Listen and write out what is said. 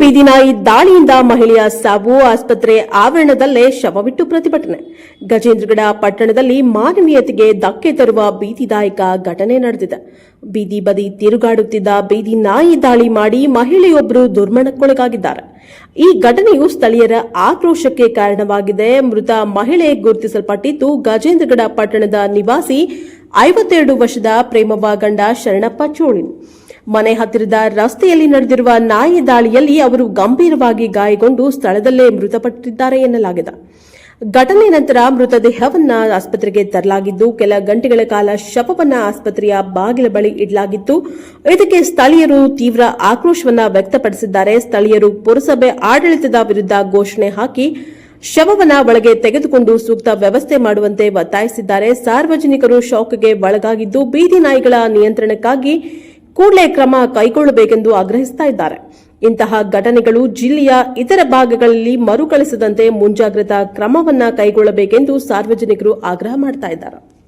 ಬೀದಿನಾಯಿ ದಾಳಿಯಿಂದ ಮಹಿಳೆಯ ಸಾವು ಆಸ್ಪತ್ರೆ ಆವರಣದಲ್ಲೇ ಶವವಿಟ್ಟು ಪ್ರತಿಭಟನೆ. ಗಜೇಂದ್ರಗಡ ಪಟ್ಟಣದಲ್ಲಿ ಮಾನವೀಯತೆಗೆ ಧಕ್ಕೆ ತರುವ ಬೀದಿದಾಯಕ ಘಟನೆ ನಡೆದಿದೆ. ಬೀದಿ ಬದಿ ತಿರುಗಾಡುತ್ತಿದ್ದ ಬೀದಿ ನಾಯಿ ದಾಳಿ ಮಾಡಿ ಮಹಿಳೆಯೊಬ್ಬರು ದುರ್ಮರಣಕ್ಕೊಳಗಾಗಿದ್ದಾರೆ. ಈ ಘಟನೆಯು ಸ್ಥಳೀಯರ ಆಕ್ರೋಶಕ್ಕೆ ಕಾರಣವಾಗಿದೆ. ಮೃತ ಮಹಿಳೆ ಗುರುತಿಸಲ್ಪಟ್ಟಿದ್ದು ಗಜೇಂದ್ರಗಡ ಪಟ್ಟಣದ ನಿವಾಸಿ ಐವತ್ತೆರಡು ವರ್ಷದ ಪ್ರೇಮವಾಗಂಡ ಶರಣಪ್ಪ ಚೋಳಿನ್. ಮನೆ ಹತ್ತಿರದ ರಸ್ತೆಯಲ್ಲಿ ನಡೆದಿರುವ ನಾಯಿ ದಾಳಿಯಲ್ಲಿ ಅವರು ಗಂಭೀರವಾಗಿ ಗಾಯಗೊಂಡು ಸ್ಥಳದಲ್ಲೇ ಮೃತಪಟ್ಟಿದ್ದಾರೆ ಎನ್ನಲಾಗಿದೆ. ಘಟನೆ ನಂತರ ಮೃತದೇಹವನ್ನ ಆಸ್ಪತ್ರೆಗೆ ತರಲಾಗಿದ್ದು, ಕೆಲ ಗಂಟೆಗಳ ಕಾಲ ಶವವನ್ನ ಆಸ್ಪತ್ರೆಯ ಬಾಗಿಲ ಬಳಿ ಇಡಲಾಗಿತ್ತು. ಇದಕ್ಕೆ ಸ್ಥಳೀಯರು ತೀವ್ರ ಆಕ್ರೋಶವನ್ನ ವ್ಯಕ್ತಪಡಿಸಿದ್ದಾರೆ. ಸ್ಥಳೀಯರು ಪುರಸಭೆ ಆಡಳಿತದ ವಿರುದ್ಧ ಘೋಷಣೆ ಹಾಕಿ ಶವವನ್ನ ಒಳಗೆ ತೆಗೆದುಕೊಂಡು ಸೂಕ್ತ ವ್ಯವಸ್ಥೆ ಮಾಡುವಂತೆ ಒತ್ತಾಯಿಸಿದ್ದಾರೆ. ಸಾರ್ವಜನಿಕರು ಶಾಕ್ಗೆ ಒಳಗಾಗಿದ್ದು ಬೀದಿ ನಾಯಿಗಳ ನಿಯಂತ್ರಣಕ್ಕಾಗಿ ಕೂಡಲೇ ಕ್ರಮ ಕೈಗೊಳ್ಳಬೇಕೆಂದು ಆಗ್ರಹಿಸ್ತಾ ಇದ್ದಾರೆ. ಇಂತಹ ಘಟನೆಗಳು ಜಿಲ್ಲೆಯ ಇತರ ಭಾಗಗಳಲ್ಲಿ ಮರುಕಳಿಸದಂತೆ ಮುಂಜಾಗ್ರತಾ ಕ್ರಮವನ್ನ ಕೈಗೊಳ್ಳಬೇಕೆಂದು ಸಾರ್ವಜನಿಕರು ಆಗ್ರಹ ಮಾಡ್ತಾ ಇದ್ದಾರೆ.